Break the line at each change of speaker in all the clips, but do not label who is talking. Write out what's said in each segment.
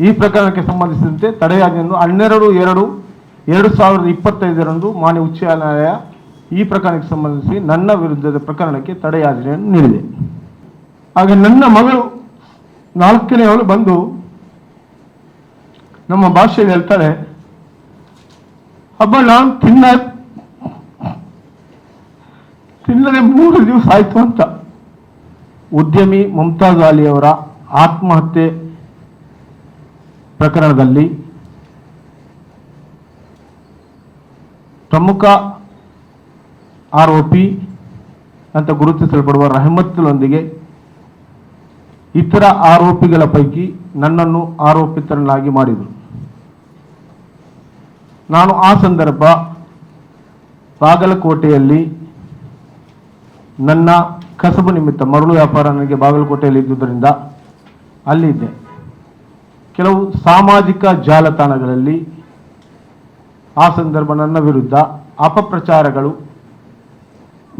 ಈ ಪ್ರಕರಣಕ್ಕೆ ಸಂಬಂಧಿಸಿದಂತೆ ತಡೆಯಾಜ್ಞೆಯನ್ನು ಹನ್ನೆರಡು, ಎರಡು ಎರಡು ಸಾವಿರದ ಇಪ್ಪತ್ತೈದರಂದು ಮಾನ್ಯ ಉಚ್ಚ ನ್ಯಾಯಾಲಯ ಈ ಪ್ರಕರಣಕ್ಕೆ ಸಂಬಂಧಿಸಿ ನನ್ನ ವಿರುದ್ಧದ ಪ್ರಕರಣಕ್ಕೆ ತಡೆಯಾಜ್ಞೆಯನ್ನು ನೀಡಿದೆ. ಆಗ ನನ್ನ ಮಗಳು ನಾಲ್ಕನೆಯವಳು ಬಂದು ನಮ್ಮ ಭಾಷೆಯಲ್ಲಿ ಹೇಳ್ತಾಳೆ ಹಬ್ಬ ನಾನು ತಿನ್ನ, ತಿನ್ನದೆ ಮೂರು ದಿವಸ ಆಯ್ತು ಅಂತ. ಉದ್ಯಮಿ ಮಮತಾಜ್ ಅಲಿಯವರ ಆತ್ಮಹತ್ಯೆ ಪ್ರಕರಣದಲ್ಲಿ ಪ್ರಮುಖ ಆರೋಪಿ ಅಂತ ಗುರುತಿಸಲ್ಪಡುವ ರಹಮತ್ನೊಂದಿಗೆ ಇತರ ಆರೋಪಿಗಳ ಪೈಕಿ ನನ್ನನ್ನು ಆರೋಪಿತರನ್ನಾಗಿ ಮಾಡಿದರು. ನಾನು ಆ ಸಂದರ್ಭ ಬಾಗಲಕೋಟೆಯಲ್ಲಿ ನನ್ನ ಕಸಬು ನಿಮಿತ್ತ ಮರಳು ವ್ಯಾಪಾರ ನನಗೆ ಬಾಗಲಕೋಟೆಯಲ್ಲಿ ಇದ್ದುದರಿಂದ ಅಲ್ಲಿದ್ದೆ. ಕೆಲವು ಸಾಮಾಜಿಕ ಜಾಲತಾಣಗಳಲ್ಲಿ ಆ ಸಂದರ್ಭ ನನ್ನ ವಿರುದ್ಧ ಅಪಪ್ರಚಾರಗಳು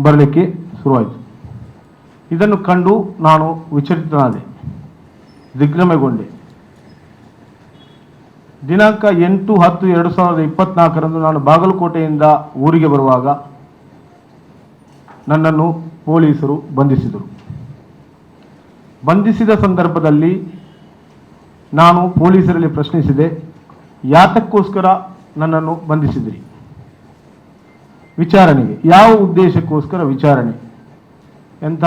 ಬರಲಿಕ್ಕೆ ಶುರುವಾಯಿತು. ಇದನ್ನು ಕಂಡು ನಾನು ವಿಚಲಿತನಾದೆ, ದಿಗ್ಭ್ರಮೆಗೊಂಡೆ. ದಿನಾಂಕ ಎಂಟು ಹತ್ತು ಎರಡು ಸಾವಿರದ ಇಪ್ಪತ್ನಾಲ್ಕರಂದು ನಾನು ಬಾಗಲಕೋಟೆಯಿಂದ ಊರಿಗೆ ಬರುವಾಗ ನನ್ನನ್ನು ಪೊಲೀಸರು ಬಂಧಿಸಿದರು. ಬಂಧಿಸಿದ ಸಂದರ್ಭದಲ್ಲಿ ನಾನು ಪೊಲೀಸರಲ್ಲಿ ಪ್ರಶ್ನಿಸಿದೆ. ಯಾತಕ್ಕೋಸ್ಕರ ನನ್ನನ್ನು ಬಂಧಿಸಿದಿರಿ? ವಿಚಾರಣೆಗೆ. ಯಾವ ಉದ್ದೇಶಕ್ಕೋಸ್ಕರ ವಿಚಾರಣೆ? ಎಂಥ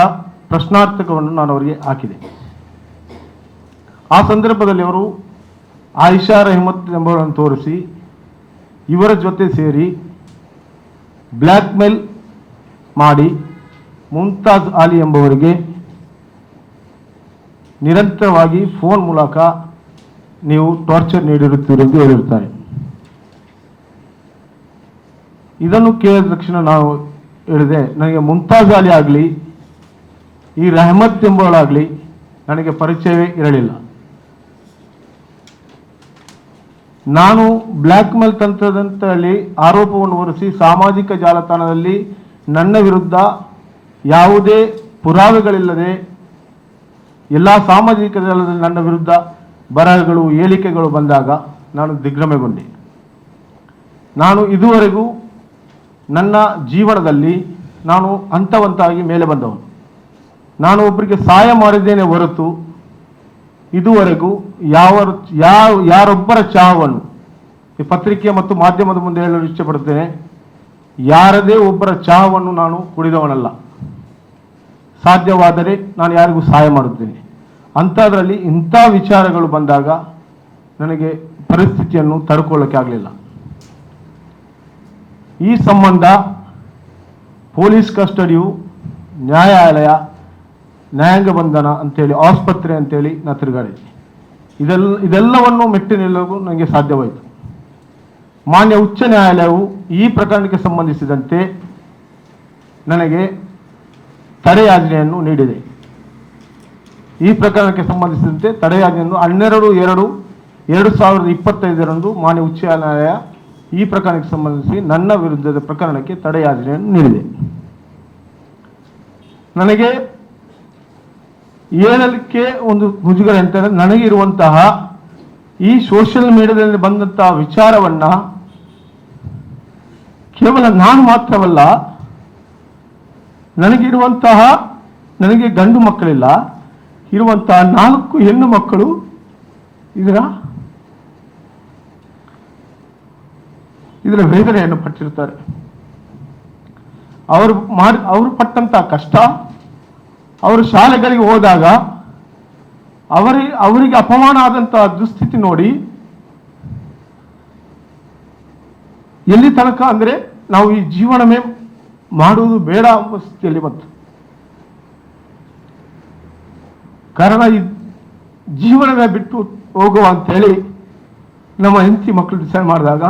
ಪ್ರಶ್ನಾರ್ಥಕವನ್ನು ನಾನು ಅವರಿಗೆ ಹಾಕಿದೆ. ಆ ಸಂದರ್ಭದಲ್ಲಿ ಅವರು ಆಯಿಷಾ ರೆಹಮತ್ ಎಂಬುವರನ್ನು ತೋರಿಸಿ, ಇವರ ಜೊತೆ ಸೇರಿ ಬ್ಲ್ಯಾಕ್ ಮೇಲ್ ಮಾಡಿ ಮುಮ್ತಾಜ್ ಅಲಿ ಎಂಬುವರಿಗೆ ನಿರಂತರವಾಗಿ ಫೋನ್ ಮೂಲಕ ನೀವು ಟಾರ್ಚರ್ ನೀಡಿರುತ್ತೀರಿ ಎಂದು ಹೇಳಿರುತ್ತಾರೆ. ಇದನ್ನು ಕೇಳಿದ ತಕ್ಷಣ ನಾವು ಹೇಳಿದೆ, ನನಗೆ ಮುಮ್ತಾಜ್ ಅಲಿ ಆಗಲಿ, ಈ ರೆಹಮತ್ ಎಂಬುವಳಾಗಲಿ ನನಗೆ ಪರಿಚಯವೇ ಇರಲಿಲ್ಲ. ನಾನು ಬ್ಲ್ಯಾಕ್ ಮೇಲ್ ತಂತ್ರದಂತಲ್ಲಿ ಆರೋಪವನ್ನು ಹೊರಿಸಿ ಸಾಮಾಜಿಕ ಜಾಲತಾಣದಲ್ಲಿ ನನ್ನ ವಿರುದ್ಧ ಯಾವುದೇ ಪುರಾವೆಗಳಿಲ್ಲದೆ ಎಲ್ಲ ಸಾಮಾಜಿಕ ಜಾಲದಲ್ಲಿ ನನ್ನ ವಿರುದ್ಧ ಬರಹಗಳು ಹೇಳಿಕೆಗಳು ಬಂದಾಗ ನಾನು ದಿಗ್ಭ್ರಮೆಗೊಂಡೆ. ನಾನು ಇದುವರೆಗೂ ನನ್ನ ಜೀವನದಲ್ಲಿ ನಾನು ಹಂತವಂತಾಗಿ ಮೇಲೆ ಬಂದವನು. ನಾನು ಒಬ್ಬರಿಗೆ ಸಹಾಯ ಮಾಡಿದ್ದೇನೆ ಹೊರತು ಇದುವರೆಗೂ ಯಾವ ಯಾವ, ಯಾರೊಬ್ಬರ ಚಾವನ್ನು ಈ ಪತ್ರಿಕೆ ಮತ್ತು ಮಾಧ್ಯಮದ ಮುಂದೆ ಹೇಳಲು ಇಷ್ಟಪಡುತ್ತೇನೆ, ಯಾರದೇ ಒಬ್ಬರ ಚಹಾವನ್ನು ನಾನು ಕುಡಿದವನಲ್ಲ. ಸಾಧ್ಯವಾದರೆ ನಾನು ಯಾರಿಗೂ ಸಹಾಯ ಮಾಡುತ್ತೇನೆ. ಅಂಥದ್ರಲ್ಲಿ ಇಂಥ ವಿಚಾರಗಳು ಬಂದಾಗ ನನಗೆ ಪರಿಸ್ಥಿತಿಯನ್ನು ತಡ್ಕೊಳ್ಳೋಕೆ ಆಗಲಿಲ್ಲ. ಈ ಸಂಬಂಧ ಪೊಲೀಸ್ ಕಸ್ಟಡಿಯು ನ್ಯಾಯಾಲಯ, ನ್ಯಾಯಾಂಗ ಬಂಧನ ಅಂತೇಳಿ, ಆಸ್ಪತ್ರೆ ಅಂತೇಳಿ ನಾ ತಿರುಗಾಡಿದ್ದೆ. ಇದೆಲ್ಲ ಇದೆಲ್ಲವನ್ನು ಮೆಟ್ಟಿ ನಿಲ್ಲಲು ನನಗೆ ಸಾಧ್ಯವಾಯಿತು. ಮಾನ್ಯ ಉಚ್ಚ ನ್ಯಾಯಾಲಯವು ಈ ಪ್ರಕರಣಕ್ಕೆ ಸಂಬಂಧಿಸಿದಂತೆ ನನಗೆ ತಡೆಯಾಜ್ಞೆಯನ್ನು ನೀಡಿದೆ. ಈ ಪ್ರಕರಣಕ್ಕೆ ಸಂಬಂಧಿಸಿದಂತೆ ತಡೆಯಾಜ್ಞೆಯನ್ನು ಹನ್ನೆರಡು, ಎರಡು ಎರಡು ಸಾವಿರದ ಇಪ್ಪತ್ತೈದರಂದು ಮಾನ್ಯ ಉಚ್ಚ ನ್ಯಾಯಾಲಯ ಈ ಪ್ರಕರಣಕ್ಕೆ ಸಂಬಂಧಿಸಿ ನನ್ನ ವಿರುದ್ಧದ ಪ್ರಕರಣಕ್ಕೆ ತಡೆಯಾಜ್ಞೆಯನ್ನು ನೀಡಿದೆ. ನನಗೆ ಹೇಳಲಿಕ್ಕೆ ಒಂದು ಮುಜುಗರ ಅಂತಂದರೆ ನನಗಿರುವಂತಹ ಈ ಸೋಷಿಯಲ್ ಮೀಡಿಯಾದಲ್ಲಿ ಬಂದಂತಹ ವಿಚಾರವನ್ನ ಕೇವಲ ನಾನು ಮಾತ್ರವಲ್ಲ, ನನಗಿರುವಂತಹ, ನನಗೆ ಗಂಡು ಮಕ್ಕಳಿಲ್ಲ ಇರುವಂತಹ ನಾಲ್ಕು ಹೆಣ್ಣು ಮಕ್ಕಳು ಇದರ ಇದರ ವೇದನೆಯನ್ನು ಪಟ್ಟಿರ್ತಾರೆ ಅವರು ಮಾಡಿ ಅವರು ಪಟ್ಟಂತಹ ಕಷ್ಟ, ಅವರು ಶಾಲೆಗಳಿಗೆ ಹೋದಾಗ ಅವರಿಗೆ ಅವರಿಗೆ ಅಪಮಾನ ಆದಂತಹ ದುಸ್ಥಿತಿ ನೋಡಿ ಎಲ್ಲಿ ತನಕ ಅಂದ್ರೆ ನಾವು ಈ ಜೀವನವೇ ಮಾಡುವುದು ಬೇಡ ಸ್ಥಿತಿಯಲ್ಲಿ ಬಂತು. ಕಾರಣ ಈ ಜೀವನದ ಬಿಟ್ಟು ಹೋಗುವ ಅಂತೇಳಿ ನಮ್ಮ ಹೆಂಡತಿ ಮಕ್ಕಳು ಡಿಸೈಡ್ ಮಾಡಿದಾಗ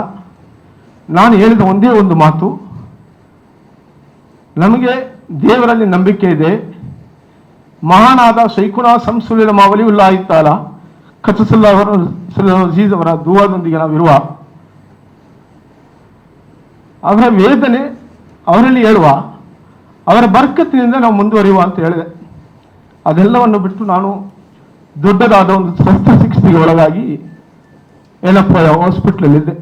ನಾನು ಹೇಳಿದ ಒಂದೇ ಒಂದು ಮಾತು, ನಮಗೆ ದೇವರಲ್ಲಿ ನಂಬಿಕೆ ಇದೆ, ಮಹಾನಾದ ಶೈಕುಣ ಸಂಸುಲಿನ ಮಾವಲಿ ಉಲ್ಲಾಯಿತಾಲ ಕಚಸುಲ್ಲಾ ಅವರ ಅಜೀಜ್ ಅವರ ದುವಾದೊಂದಿಗೆ ನಾವಿರುವ ಅವರ ವೇದನೆ ಅವರಲ್ಲಿ ಹೇಳುವ, ಅವರ ಬರ್ಕತ್ತಿನಿಂದ ನಾವು ಮುಂದುವರಿಯುವ ಅಂತ ಹೇಳಿದೆ. ಅದೆಲ್ಲವನ್ನು ಬಿಟ್ಟು ನಾನು ದೊಡ್ಡದಾದ ಒಂದು ಶಸ್ತ್ರಚಿಕಿತ್ಸೆಗೆ ಒಳಗಾಗಿ ಏನಪ್ಪ ಹಾಸ್ಪಿಟ್ಲಲ್ಲಿದ್ದೆ.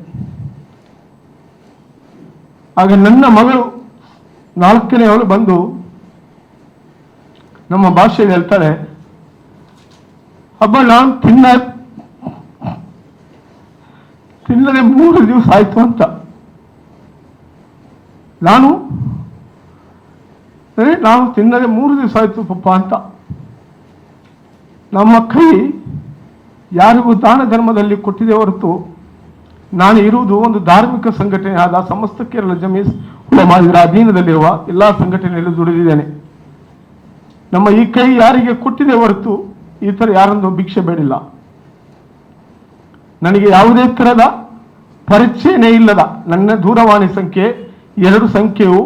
ಆಗ ನನ್ನ ಮಗಳು ನಾಲ್ಕನೆಯವಳು ಬಂದು ನಮ್ಮ ಭಾಷೆಯಲ್ಲಿ ಹೇಳ್ತಾಳೆ ಹಬ್ಬ ನಾನು ತಿನ್ನ, ತಿನ್ನದೆ ಮೂರು ದಿವಸ ಆಯ್ತು ಅಂತ. ನಾನು ನಾನು ತಿನ್ನದೆ ಮೂರು ದಿವಸ ಆಯ್ತು ಪಪ್ಪ ಅಂತ. ನಮ್ಮ ಕೈ ಯಾರಿಗೂ ದಾನ ಧರ್ಮದಲ್ಲಿ ಕೊಟ್ಟಿದೆ ಹೊರತು ನಾನು ಇರುವುದು ಒಂದು ಧಾರ್ಮಿಕ ಸಂಘಟನೆ ಆದ ಸಮಸ್ತ ಕೇರಳ ಜಮೀಸ್ ಮಾಡಿದರ ಅಧೀನದಲ್ಲಿರುವ ಎಲ್ಲ ಸಂಘಟನೆಯಲ್ಲಿ ದುಡಿದಿದ್ದೇನೆ. ನಮ್ಮ ಈ ಕೈ ಯಾರಿಗೆ ಕೊಟ್ಟಿದೆ ಹೊರತು ಈ ಥರ ಯಾರೊಂದು ಭಿಕ್ಷೆ ಬೇಡಿಲ್ಲ. ನನಗೆ ಯಾವುದೇ ಥರದ ಪರಿಚಯನೇ ಇಲ್ಲದ ನನ್ನ ದೂರವಾಣಿ ಸಂಖ್ಯೆ ಎರಡು ಸಂಖ್ಯೆಯು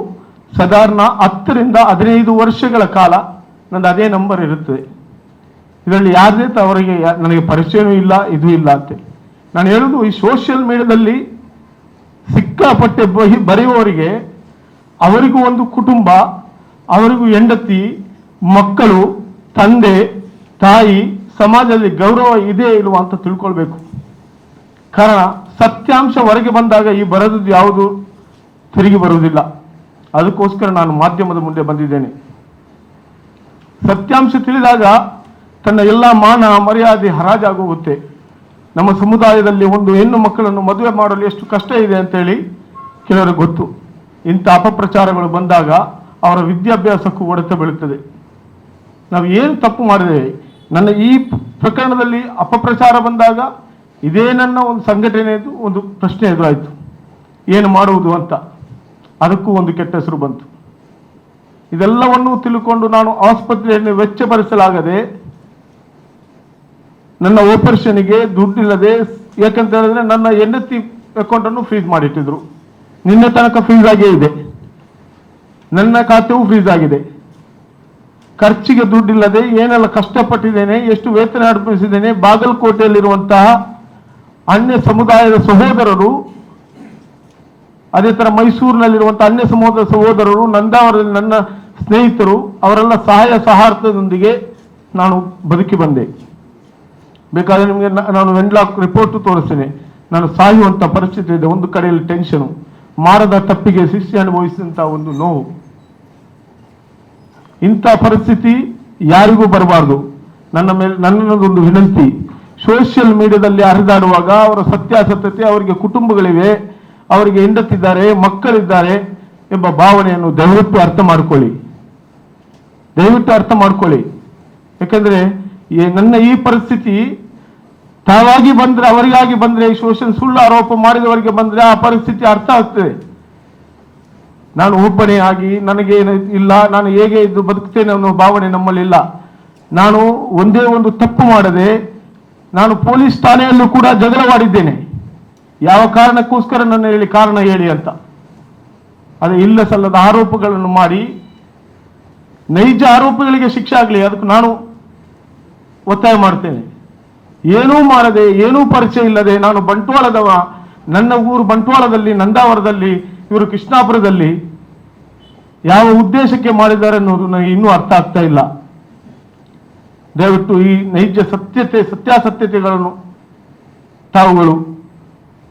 ಸಾಧಾರಣ ಹತ್ತರಿಂದ ಹದಿನೈದು ವರ್ಷಗಳ ಕಾಲ ನನ್ನ ಅದೇ ನಂಬರ್ ಇರುತ್ತದೆ. ಇದರಲ್ಲಿ ಯಾರದೇ ತ- ಅವರಿಗೆ ನನಗೆ ಪರಿಚಯವೂ ಇಲ್ಲ, ಇದು ಇಲ್ಲ ಅಂತ ನಾನು ಹೇಳೋದು ಈ ಸೋಷಿಯಲ್ ಮೀಡಿಯಾದಲ್ಲಿ ಸಿಕ್ಕಾಪಟ್ಟೆ ಬಹಿ ಬರೆಯುವವರಿಗೆ ಅವರಿಗೂ ಒಂದು ಕುಟುಂಬ, ಅವರಿಗೂ ಹೆಂಡತಿ, ಮಕ್ಕಳು, ತಂದೆ, ತಾಯಿ, ಸಮಾಜದಲ್ಲಿ ಗೌರವ ಇದೆ ಇಲ್ವಾ ಅಂತ ತಿಳ್ಕೊಳ್ಬೇಕು. ಕಾರಣ ಸತ್ಯಾಂಶ ಹೊರಗೆ ಬಂದಾಗ ಈ ಬರೆದದ್ದು ಯಾವುದು ತಿರುಗಿ ಬರುವುದಿಲ್ಲ. ಅದಕ್ಕೋಸ್ಕರ ನಾನು ಮಾಧ್ಯಮದ ಮುಂದೆ ಬಂದಿದ್ದೇನೆ. ಸತ್ಯಾಂಶ ತಿಳಿದಾಗ ತನ್ನ ಎಲ್ಲ ಮಾನ ಮರ್ಯಾದೆ ಹರಾಜಾಗೋಗುತ್ತೆ ನಮ್ಮ ಸಮುದಾಯದಲ್ಲಿ ಒಂದು ಹೆಣ್ಣು ಮಕ್ಕಳನ್ನು ಮದುವೆ ಮಾಡಲು ಎಷ್ಟು ಕಷ್ಟ ಇದೆ ಅಂತೇಳಿ ಕೆಲವರಿಗೆ ಗೊತ್ತು. ಇಂಥ ಅಪಪ್ರಚಾರಗಳು ಬಂದಾಗ ಅವರ ವಿದ್ಯಾಭ್ಯಾಸಕ್ಕೂ ಹೊಡೆತ ಬೀಳುತ್ತದೆ. ನಾವು ಏನು ತಪ್ಪು ಮಾಡಿದ್ದೇವೆ ನನ್ನ ಈ ಪ್ರಕರಣದಲ್ಲಿ ಅಪಪ್ರಚಾರ ಬಂದಾಗ ಇದೇ ನನ್ನ ಒಂದು ಸಂಘಟನೆಯದು ಒಂದು ಪ್ರಶ್ನೆ ಎದುರಾಯಿತು. ಏನು ಮಾಡುವುದು ಅಂತ. ಅದಕ್ಕೂ ಒಂದು ಕೆಟ್ಟ ಹೆಸರು ಬಂತು. ಇದೆಲ್ಲವನ್ನೂ ತಿಳ್ಕೊಂಡು ನಾನು ಆಸ್ಪತ್ರೆಯನ್ನು ವೆಚ್ಚ ಭರಿಸಲಾಗದೆ ನನ್ನ ಆಪರೇಷನ್ಗೆ ದುಡ್ಡಿಲ್ಲದೆ, ಯಾಕಂತ ಹೇಳಿದ್ರೆ ನನ್ನ ಹೆಂಡತಿ ಅಕೌಂಟನ್ನು ಫ್ರೀಸ್ ಮಾಡಿಟ್ಟಿದ್ರು. ನಿನ್ನೆ ತನಕ ಫ್ರೀಸ್ ಆಗೇ ಇದೆ. ನನ್ನ ಖಾತೆಯೂ ಫ್ರೀಸ್ ಆಗಿದೆ. ಖರ್ಚಿಗೆ ದುಡ್ಡಿಲ್ಲದೆ ಏನೆಲ್ಲ ಕಷ್ಟಪಟ್ಟಿದ್ದೇನೆ, ಎಷ್ಟು ವೇತನ ಅರ್ಪಿಸಿದ್ದೇನೆ, ಬಾಗಲಕೋಟೆಯಲ್ಲಿರುವಂತಹ ಅನ್ಯ ಸಮುದಾಯದ ಸಹೋದರರು, ಅದೇ ಥರ ಮೈಸೂರಿನಲ್ಲಿರುವಂತಹ ಅನ್ಯ ಸಮುದಾಯದ ಸಹೋದರರು, ನಂದಾವರದಲ್ಲಿ ನನ್ನ ಸ್ನೇಹಿತರು, ಅವರೆಲ್ಲ ಸಹಾಯ ಸಹಾರ್ಥದೊಂದಿಗೆ ನಾನು ಬದುಕಿ ಬಂದೆ. ಬೇಕಾದ್ರೆ ನಿಮಗೆ ನಾನು ವೆನ್ಲಾಕ್ ರಿಪೋರ್ಟ್ ತೋರಿಸ್ತೇನೆ. ನಾನು ಸಾಯುವಂತ ಪರಿಸ್ಥಿತಿ ಇದೆ. ಒಂದು ಕಡೆಯಲ್ಲಿ ಟೆನ್ಷನು ಮಾರದ ತಪ್ಪಿಗೆ ಶಿಷ್ಯ ಅನುಭವಿಸಿದಂತಹ ಒಂದು ನೋವು. ಇಂಥ ಪರಿಸ್ಥಿತಿ ಯಾರಿಗೂ ಬರಬಾರ್ದು. ನನ್ನ ಮೇಲೆ ನನ್ನದೊಂದು ವಿನಂತಿ. ಸೋಷಿಯಲ್ ಮೀಡಿಯಾದಲ್ಲಿ ಹರಿದಾಡುವಾಗ ಅವರ ಸತ್ಯಾಸತ್ಯತೆ ಅವರಿಗೆ ಕುಟುಂಬಗಳಿವೆ. ಅವರಿಗೆ ಹೆಂಡತಿದ್ದಾರೆ, ಮಕ್ಕಳಿದ್ದಾರೆ ಎಂಬ ಭಾವನೆಯನ್ನು ದಯವಿಟ್ಟು ಅರ್ಥ ಮಾಡಿಕೊಳ್ಳಿ. ದಯವಿಟ್ಟು ಅರ್ಥ ಮಾಡ್ಕೊಳ್ಳಿ. ಯಾಕಂದ್ರೆ ನನ್ನ ಈ ಪರಿಸ್ಥಿತಿ ತಾವಾಗಿ ಬಂದ್ರೆ ಅವರಿಗಾಗಿ ಬಂದ್ರೆ ಶೋಷಣೆ ಸುಳ್ಳು ಆರೋಪ ಮಾಡಿದವರಿಗೆ ಬಂದ್ರೆ ಆ ಪರಿಸ್ಥಿತಿ ಅರ್ಥ ಆಗ್ತದೆ. ನಾನು ಒಬ್ಬನೇ ಆಗಿ ನನಗೆ ಇಲ್ಲ, ನಾನು ಹೇಗೆ ಇದ್ದು ಬದುಕ್ತೇನೆ ಅನ್ನೋ ಭಾವನೆ ನಮ್ಮಲ್ಲಿ ಇಲ್ಲ. ನಾನು ಒಂದೇ ಒಂದು ತಪ್ಪು ಮಾಡದೆ ನಾನು ಪೊಲೀಸ್ ಠಾಣೆಯಲ್ಲೂ ಕೂಡ ಜಗಳವಾಡಿದ್ದೇನೆ. ಯಾವ ಕಾರಣಕ್ಕೋಸ್ಕರ ನನ್ನ ಹೇಳಿ ಕಾರಣ ಹೇಳಿ ಅಂತ. ಅದು ಇಲ್ಲ ಸಲ್ಲದ ಆರೋಪಗಳನ್ನು ಮಾಡಿ ನೈಜ ಆರೋಪಗಳಿಗೆ ಶಿಕ್ಷೆ ಆಗಲಿ, ಅದಕ್ಕೆ ನಾನು ಒತ್ತಾಯ ಮಾಡ್ತೇನೆ. ಏನೂ ಮಾಡದೆ, ಏನೂ ಪರಿಚಯ ಇಲ್ಲದೆ ನಾನು ಬಂಟ್ವಾಳದವ. ನನ್ನ ಊರು ಬಂಟ್ವಾಳದಲ್ಲಿ, ನಂದಾವರದಲ್ಲಿ, ಇವರು ಕೃಷ್ಣಾಪುರದಲ್ಲಿ. ಯಾವ ಉದ್ದೇಶಕ್ಕೆ ಮಾಡಿದ್ದಾರೆ ಅನ್ನೋದು ನನಗೆ ಇನ್ನೂ ಅರ್ಥ ಆಗ್ತಾ ಇಲ್ಲ. ದಯವಿಟ್ಟು ಈ ನೈಜ ಸತ್ಯತೆ, ಸತ್ಯಾಸತ್ಯತೆಗಳನ್ನು ತಾವುಗಳು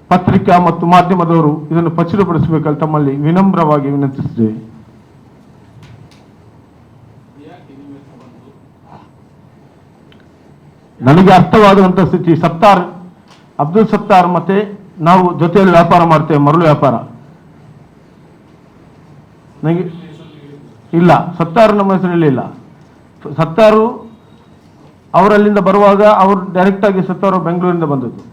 ಪತ್ರಿಕಾ ಮತ್ತು ಮಾಧ್ಯಮದವರು ಇದನ್ನು ಪ್ರಚುರಪಡಿಸಬೇಕಲ್ಲಿ ತಮ್ಮಲ್ಲಿ ವಿನಮ್ರವಾಗಿ ವಿನಂತಿಸಿದ್ದೇವೆ ನನಗೆ ಅರ್ಥವಾಗುವಂಥ ಸ್ಥಿತಿ. ಸತ್ತಾರ್, ಅಬ್ದುಲ್ ಸತ್ತಾರ್ ಮತ್ತೆ ನಾವು ಜೊತೆಯಲ್ಲಿ ವ್ಯಾಪಾರ ಮಾಡ್ತೇವೆ, ಮರಳು ವ್ಯಾಪಾರ. ನನಗೆ ಇಲ್ಲ, ಸತ್ತಾರು ನಮ್ಮ ಹೆಸರಲ್ಲಿ ಇಲ್ಲ. ಸತ್ತಾರು ಅವರಲ್ಲಿಂದ ಬರುವಾಗ ಅವರು ಡೈರೆಕ್ಟಾಗಿ ಸತ್ತಾರು ಬೆಂಗಳೂರಿಂದ ಬಂದದ್ದು.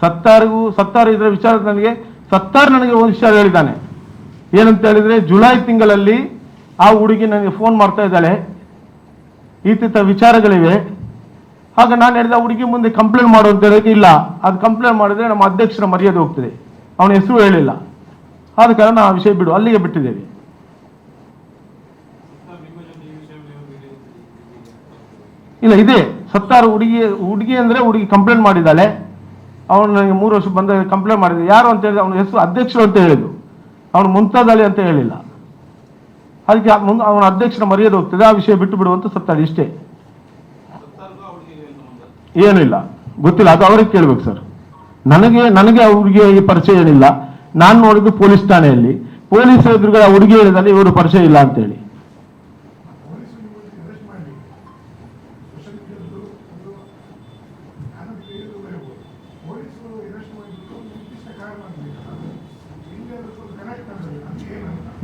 ಸತ್ತಾರಿಗೂ, ಸತ್ತಾರು ಇದರ ವಿಚಾರ ನನಗೆ, ಸತ್ತಾರು ನನಗೆ ಒಂದು ವಿಚಾರ ಹೇಳಿದ್ದಾನೆ. ಏನಂತ ಹೇಳಿದ್ರೆ, ಜುಲೈ ತಿಂಗಳಲ್ಲಿ ಆ ಹುಡುಗಿ ನನಗೆ ಫೋನ್ ಮಾಡ್ತಾ ಇದ್ದಾಳೆ. ಈ ತೀತ ವಿಚಾರಗಳಿವೆ. ಆಗ ನಾನು ಹೇಳಿದ ಹುಡುಗಿ ಮುಂದೆ ಕಂಪ್ಲೇಂಟ್ ಮಾಡು ಅಂತ ಹೇಳಿದ್ರೆ ಇಲ್ಲ. ಅದು ಕಂಪ್ಲೇಂಟ್ ಮಾಡಿದ್ರೆ ನಮ್ಮ ಅಧ್ಯಕ್ಷರ ಮರ್ಯಾದೆ ಹೋಗ್ತದೆ. ಅವನ ಹೆಸರು ಹೇಳಿಲ್ಲ. ಆದ ಕಾರಣ ಆ ವಿಷಯ ಬಿಡು, ಅಲ್ಲಿಗೆ ಬಿಟ್ಟಿದ್ದೇವೆ. ಇಲ್ಲ, ಇದೆ. ಸತ್ತಾರು ಹುಡುಗಿ ಹುಡುಗಿ ಅಂದ್ರೆ ಹುಡುಗಿ ಕಂಪ್ಲೇಂಟ್ ಮಾಡಿದ್ದಾಳೆ. ಅವನು ನನಗೆ ಮೂರು ವರ್ಷ ಬಂದ ಕಂಪ್ಲೇಂಟ್ ಮಾಡಿದ ಯಾರು ಅಂತ ಹೇಳಿದ್ರೆ ಅವನ ಹೆಸರು ಅಧ್ಯಕ್ಷರು ಅಂತ ಹೇಳಿದ್ರು. ಅವನು ಮುಂತಾದಳಿ ಅಂತ ಹೇಳಿಲ್ಲ. ಅದಕ್ಕೆ ಮುಂದೆ ಅವನ ಅಧ್ಯಕ್ಷರ ಮರ್ಯಾದೆ ಹೋಗ್ತದೆ. ಆ ವಿಷಯ ಬಿಟ್ಟು ಬಿಡುವಂತ ಸತ್ತಾಳೆ ಇಷ್ಟೇ. ಏನಿಲ್ಲ ಗೊತ್ತಿಲ್ಲ. ಅದು ಅವ್ರಿಗೆ ಕೇಳ್ಬೇಕು ಸರ್. ನನಗೆ ನನಗೆ ಅವರಿಗೆ ಈ ಪರಿಚಯ ಏನಿಲ್ಲ. ನಾನು ನೋಡಿದ್ದು ಪೊಲೀಸ್ ಠಾಣೆಯಲ್ಲಿ. ಪೊಲೀಸ್ ಎದುರುಗಡೆ ಹುಡುಗಿ ಹೇಳಿದಲ್ಲಿ ಇವರು ಪರಿಚಯ ಇಲ್ಲ ಅಂತೇಳಿ.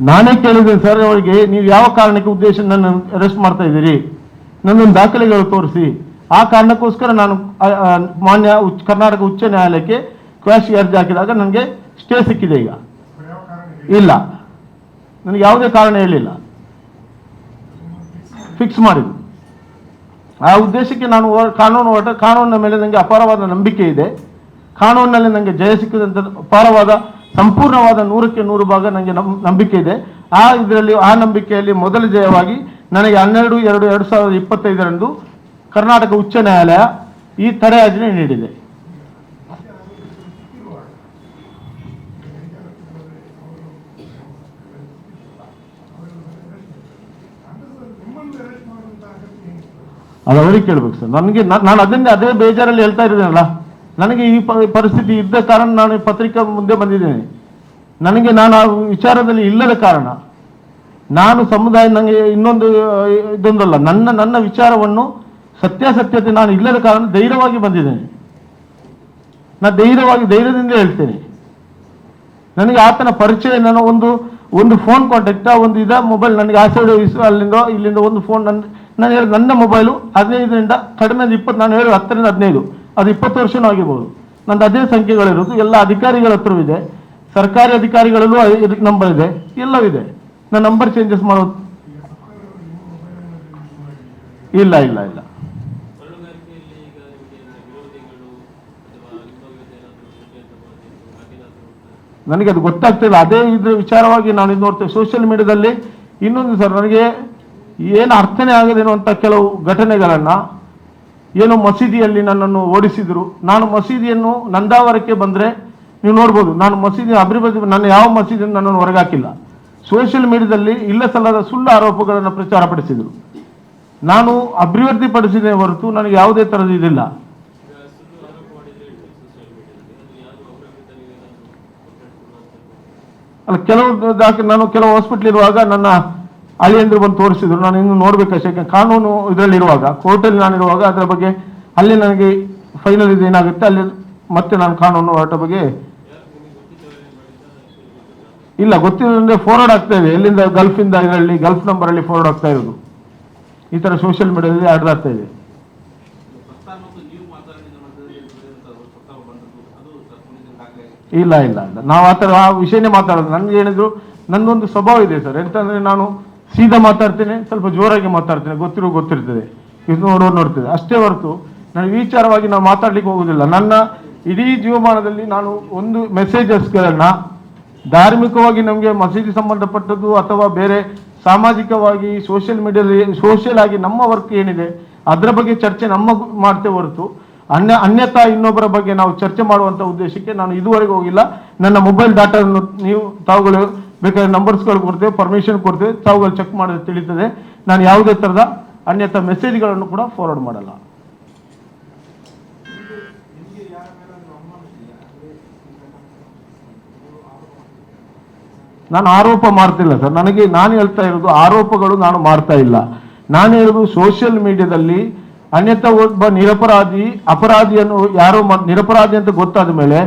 ನಾನೇ
ಕೇಳಿದೆ ಸರ್ ಅವರಿಗೆ, ನೀವು ಯಾವ ಕಾರಣಕ್ಕೆ ಉದ್ದೇಶ ನನ್ನ ಅರೆಸ್ಟ್ ಮಾಡ್ತಾ ಇದ್ದೀರಿ? ನನ್ನೊಂದು ದಾಖಲೆಗಳು ತೋರಿಸಿ. ಆ ಕಾರಣಕ್ಕೋಸ್ಕರ ನಾನು ಮಾನ್ಯ ಕರ್ನಾಟಕ ಉಚ್ಚ ನ್ಯಾಯಾಲಯಕ್ಕೆ ಕ್ವಾಶ್ ಅರ್ಜಿ ಹಾಕಿದಾಗ ನನಗೆ ಸ್ಟೇ ಸಿಕ್ಕಿದೆ ಈಗ. ಇಲ್ಲ. ನನಗೆ ಯಾವುದೇ ಕಾರಣ ಹೇಳಿಲ್ಲ. ಫಿಕ್ಸ್ ಮಾಡಿದ್ದು. ಆ ಉದ್ದೇಶಕ್ಕೆ ನಾನು ಕಾನೂನು ಹೊರಟ ಕಾನೂನಿನ ಮೇಲೆ ನನಗೆ ಅಪಾರವಾದ ನಂಬಿಕೆ ಇದೆ. ಕಾನೂನಿನಲ್ಲಿ ನನಗೆ ಜಯ ಸಿಕ್ಕಿದಂಥ ಅಪಾರವಾದ ಸಂಪೂರ್ಣವಾದ ನೂರಕ್ಕೆ ನೂರು ಭಾಗ ನನಗೆ ನಂಬಿಕೆ ಇದೆ. ಆ ಇದರಲ್ಲಿ, ಆ ನಂಬಿಕೆಯಲ್ಲಿ ಮೊದಲ ಜಯವಾಗಿ ನನಗೆ ಹನ್ನೆರಡು, ಎರಡು ಎರಡು ಸಾವಿರದ ಇಪ್ಪತ್ತೈದರಂದು ಕರ್ನಾಟಕ ಉಚ್ಚ ನ್ಯಾಯಾಲಯ ಈ ತಡೆಯಾಜ್ಞೆ ನೀಡಿದೆ. ಅದು ಅವರಿಗೆ ಕೇಳ್ಬೇಕು ಸರ್. ನನಗೆ ನಾನು ಅದನ್ನೇ, ಅದೇ ಬೇಜಾರಲ್ಲಿ ಹೇಳ್ತಾ ಇದ್ದೀನಲ್ಲ? ನನಗೆ ಈ ಪರಿಸ್ಥಿತಿ ಇದ್ದ ಕಾರಣ ನಾನು ಪತ್ರಿಕಾ ಮುಂದೆ ಬಂದಿದ್ದೇನೆ. ನನಗೆ ನಾನು ಆ ವಿಚಾರದಲ್ಲಿ ಇಲ್ಲದ ಕಾರಣ, ನಾನು ಸಮುದಾಯ ನನಗೆ ಇನ್ನೊಂದು, ಇದೊಂದಲ್ಲ, ನನ್ನ ನನ್ನ ವಿಚಾರವನ್ನು ಸತ್ಯಾಸತ್ಯತೆ ನಾನು ಇಲ್ಲದ ಕಾರಣ ಧೈರ್ಯವಾಗಿ ಬಂದಿದ್ದೇನೆ. ನಾನು ಧೈರ್ಯವಾಗಿ, ಧೈರ್ಯದಿಂದ ಹೇಳ್ತೇನೆ. ನನಗೆ ಆತನ ಪರಿಚಯ ನಾನು ಒಂದು ಒಂದು ಫೋನ್ ಕಾಂಟ್ಯಾಕ್ಟ್ ಒಂದು ಇದ ಮೊಬೈಲ್ ನನಗೆ ಆ ಸೈಡ್ ಅಲ್ಲಿಂದ, ಇಲ್ಲಿಂದ ಒಂದು ಫೋನ್ ನನ್ನ ನಾನು ಹೇಳಿ ನನ್ನ ಮೊಬೈಲು ಹದಿನೈದರಿಂದ ಕಡಿಮೆ ಇಪ್ಪತ್ತು ನಾನು ಹೇಳಿ ಹತ್ತರಿಂದ ಹದಿನೈದು. ಅದು ಇಪ್ಪತ್ತು ವರ್ಷನೂ ಆಗಿರ್ಬೋದು. ನಂದು ಅದೇ ಸಂಖ್ಯೆಗಳಿರೋದು. ಎಲ್ಲ ಅಧಿಕಾರಿಗಳ ಹತ್ರವಿದೆ. ಸರ್ಕಾರಿ ಅಧಿಕಾರಿಗಳಲ್ಲೂ ಇದಕ್ಕೆ ನಂಬರ್ ಇದೆ. ಎಲ್ಲವಿದೆ ನಾನು ನಂಬರ್ ಚೇಂಜಸ್ ಮಾಡೋ. ಇಲ್ಲ ಇಲ್ಲ ಇಲ್ಲ? ನನಗೆ ಅದು ಗೊತ್ತಾಗ್ತಿಲ್ಲ ಅದೇ ಇದ್ರ ವಿಚಾರವಾಗಿ ನಾನು ಇದು ನೋಡ್ತೇವೆ ಸೋಷಿಯಲ್ ಮೀಡಿಯಾದಲ್ಲಿ ಇನ್ನೊಂದು ಸರ್, ನನಗೆ ಏನು ಅರ್ಥನೇ ಆಗದೇನೋ ಅಂತ ಕೆಲವು ಘಟನೆಗಳನ್ನು ಏನು ಮಸೀದಿಯಲ್ಲಿ ನನ್ನನ್ನು ಓಡಿಸಿದರು. ನಾನು ಮಸೀದಿಯನ್ನು ನಂದಾವರಕ್ಕೆ ಬಂದರೆ ನೀವು ನೋಡ್ಬೋದು, ನಾನು ಮಸೀದಿ ಅಭಿವೃದ್ಧಿ ನನ್ನ ಯಾವ ಮಸೀದಿಯನ್ನು ನನ್ನನ್ನು ಹೊರಗಾಕಿಲ್ಲ. ಸೋಷಿಯಲ್ ಮೀಡಿಯಾದಲ್ಲಿ ಇಲ್ಲ ಸಲ್ಲದ ಸುಳ್ಳು ಆರೋಪಗಳನ್ನು ಪ್ರಚಾರಪಡಿಸಿದರು ನಾನು ಅಭಿವೃದ್ಧಿ ಪಡಿಸಿದೆ ಹೊರತು ನನಗೆ ಯಾವುದೇ ಥರದ ಇದಿಲ್ಲ. ಅಲ್ಲ, ಕೆಲವು ನಾನು ಕೆಲವು ಹಾಸ್ಪಿಟ್ಲ್ ಇರುವಾಗ ನನ್ನ ಅಳಿಯಂದ್ರು ಬಂದು ತೋರಿಸಿದ್ರು. ನಾನು ಇನ್ನು ನೋಡ್ಬೇಕು ಅಷ್ಟೇ ಕಾನೂನು ಇದರಲ್ಲಿ ಇರುವಾಗ ಕೋರ್ಟಲ್ಲಿ ನಾನು ಇರುವಾಗ ಅದರ ಬಗ್ಗೆ ಅಲ್ಲಿ ನನಗೆ ಫೈನಲ್ ಇದು ಏನಾಗುತ್ತೆ, ಅಲ್ಲಿ ಮತ್ತೆ ನಾನು ಕಾನೂನು ಹೋರಾಟ ಬಗ್ಗೆ ಇಲ್ಲ, ಗೊತ್ತಿಲ್ಲ ಫಾರ್ವರ್ಡ್ ಆಗ್ತಾ ಇದೆ ಎಲ್ಲಿಂದ ಗಲ್ಫಿಂದ ಇದರಲ್ಲಿ, ಗಲ್ಫ್ ನಂಬರಲ್ಲಿ ಫಾರ್ವರ್ಡ್ ಆಗ್ತಾ ಇರೋದು ಈ ಥರ ಸೋಷಿಯಲ್ ಮೀಡಿಯಾದಲ್ಲಿ ಆಡ್ದಾಗ್ತಾ ಇದೆ. ಇಲ್ಲ ಇಲ್ಲ ಇಲ್ಲ. ನಾವು ಆ ಥರ ಆ ವಿಷಯನೇ ಮಾತಾಡೋದು. ನನಗೆ ಏನಿದ್ರು ನನ್ನೊಂದು ಸ್ವಭಾವ ಇದೆ ಸರ್. ಎಂತಂದ್ರೆ ನಾನು ಸೀದಾ ಮಾತಾಡ್ತೇನೆ, ಸ್ವಲ್ಪ ಜೋರಾಗಿ ಮಾತಾಡ್ತೇನೆ, ಗೊತ್ತಿರೋ ಗೊತ್ತಿರ್ತದೆ. ಇದು ನೋಡೋರು ನೋಡ್ತದೆ. ಅಷ್ಟೇ ಹೊರತು ನಾನು ವಿಚಾರವಾಗಿ ನಾವು ಮಾತಾಡ್ಲಿಕ್ಕೆ ಹೋಗುದಿಲ್ಲ. ನನ್ನ ಇಡೀ ಜೀವಮಾನದಲ್ಲಿ ನಾನು ಒಂದು ಮೆಸೇಜಸ್ಗಳನ್ನ ಧಾರ್ಮಿಕವಾಗಿ ನಮಗೆ ಮಸೀದಿ ಸಂಬಂಧಪಟ್ಟದ್ದು ಅಥವಾ ಬೇರೆ ಸಾಮಾಜಿಕವಾಗಿ ಸೋಷಿಯಲ್ ಮೀಡಿಯಾದಲ್ಲಿ ಸೋಷಿಯಲ್ ಆಗಿ ನಮ್ಮ ವರ್ಕ್ ಏನಿದೆ, ಅದರ ಬಗ್ಗೆ ಚರ್ಚೆ ನಮ್ಮ ಮಾಡ್ತೇವೆ ಹೊರತು, ಅನ್ಯ, ಅನ್ಯತಾ ಇನ್ನೊಬ್ಬರ ಬಗ್ಗೆ ನಾವು ಚರ್ಚೆ ಮಾಡುವಂತ ಉದ್ದೇಶಕ್ಕೆ ನಾನು ಇದುವರೆಗೂ ಹೋಗಿಲ್ಲ. ನನ್ನ ಮೊಬೈಲ್ ಡಾಟಾವನ್ನು ನೀವು ತಾವುಗಳು ಬೇಕಾದ್ರೆ ನಂಬರ್ಸ್ಗಳು ಕೊಡ್ತೇವೆ ಪರ್ಮಿಷನ್ ಕೊಡ್ತೇವೆ, ತಾವುಗಳು ಚೆಕ್ ಮಾಡಿದ್ರೆ ತಿಳಿತದೆ. ನಾನು ಯಾವುದೇ ಥರದ ಅನ್ಯಥ ಮೆಸೇಜ್ಗಳನ್ನು ಕೂಡ ಫಾರ್ವರ್ಡ್ ಮಾಡಲ್ಲ. ನಾನು ಆರೋಪ ಮಾಡ್ತಿಲ್ಲ ಸರ್. ನನಗೆ ನಾನು ಹೇಳ್ತಾ ಇರೋದು ಆರೋಪಗಳು ನಾನು ಮಾಡ್ತಾ ಇಲ್ಲ. ನಾನು ಹೇಳೋದು ಸೋಷಿಯಲ್ ಮೀಡಿಯಾದಲ್ಲಿ ಅನ್ಯಥ ಒಬ್ಬ ನಿರಪರಾಧಿ, ಅಪರಾಧಿಯನ್ನು ಯಾರೋ ನಿರಪರಾಧಿ ಅಂತ ಗೊತ್ತಾದ ಮೇಲೆ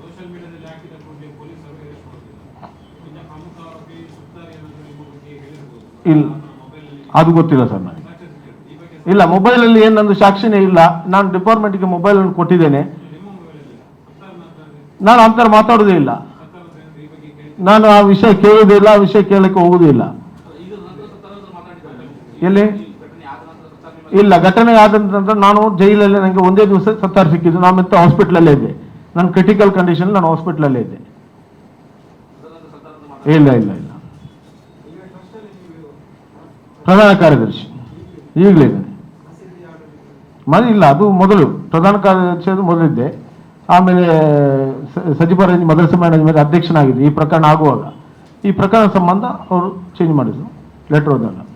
ಸೋಷಿಯಲ್ ಮೀಡಿಯಾದಲ್ಲಿ ಹಾಕಿದ ಕೂಡಲೇ ಪೊಲೀಸರು ಅರೆಸ್ಟ್ ಮಾಡೋದಿಲ್ಲ ಇನ್ನ ಪ್ರಮುಖ ಆರೋಪಿ ಸುತ್ತಾರ್ ಏನಾದರೂ ನಿಮ್ಮ ಬಗ್ಗೆ ಹೇಳಿರ್ಬೋದು
ಇಲ್ಲ. ಅದು ಗೊತ್ತಿಲ್ಲ ಸರ್ ನನಗೆ. ಇಲ್ಲ, ಮೊಬೈಲಲ್ಲಿ ಏನು ನಂದು ಸಾಕ್ಷಿನೇ ಇಲ್ಲ. ನಾನು ಡಿಪಾರ್ಟ್ಮೆಂಟ್ಗೆ ಮೊಬೈಲ್ ಅನ್ನು ಕೊಟ್ಟಿದ್ದೇನೆ. ನಾನು ಅಂತರ ಮಾತಾಡೋದೇ ಇಲ್ಲ. ನಾನು ಆ ವಿಷಯ ಕೇಳುವುದಿಲ್ಲ ಆ ವಿಷಯ ಕೇಳಕ್ಕೆ ಹೋಗುವುದಿಲ್ಲ ಎಲ್ಲಿ? ಇಲ್ಲ, ಘಟನೆ ಆದ ನಾನು ಜೈಲಲ್ಲಿ ನನಗೆ ಒಂದೇ ದಿವಸ ಸತ್ತಾರ ಸಿಕ್ಕಿದ್ದು. ನಾನು ಮತ್ತೆ ಹಾಸ್ಪಿಟ್ಲಲ್ಲೇ ಇದ್ದೆ. ನಾನು ಕ್ರಿಟಿಕಲ್ ಕಂಡೀಷನ್ ನಾನು ಹಾಸ್ಪಿಟ್ಲಲ್ಲೇ ಇದ್ದೆ. ಇಲ್ಲ ಇಲ್ಲ ಇಲ್ಲ. ಪ್ರಧಾನ ಕಾರ್ಯದರ್ಶಿ. ಈಗಲೇ ಮನೆ ಇಲ್ಲ, ಅದು ಮೊದಲು. ಪ್ರಧಾನ ಕಾರ್ಯದರ್ಶಿ ಅದು ಮೊದಲಿದ್ದೆ. ಆಮೇಲೆ ಸಚಿವ ಮದ್ರಸೆ ಮ್ಯಾನೇಜ್ಮೆಂಟ್ ಅಧ್ಯಕ್ಷನಾಗಿದ್ದೆ. ಈ ಪ್ರಕರಣ ಆಗುವಾಗ. ಈ ಪ್ರಕರಣ ಸಂಬಂಧ ಅವರು ಚೇಂಜ್ ಮಾಡಿದ್ರು. ಲೆಟರ್ ಹೋದಾಗ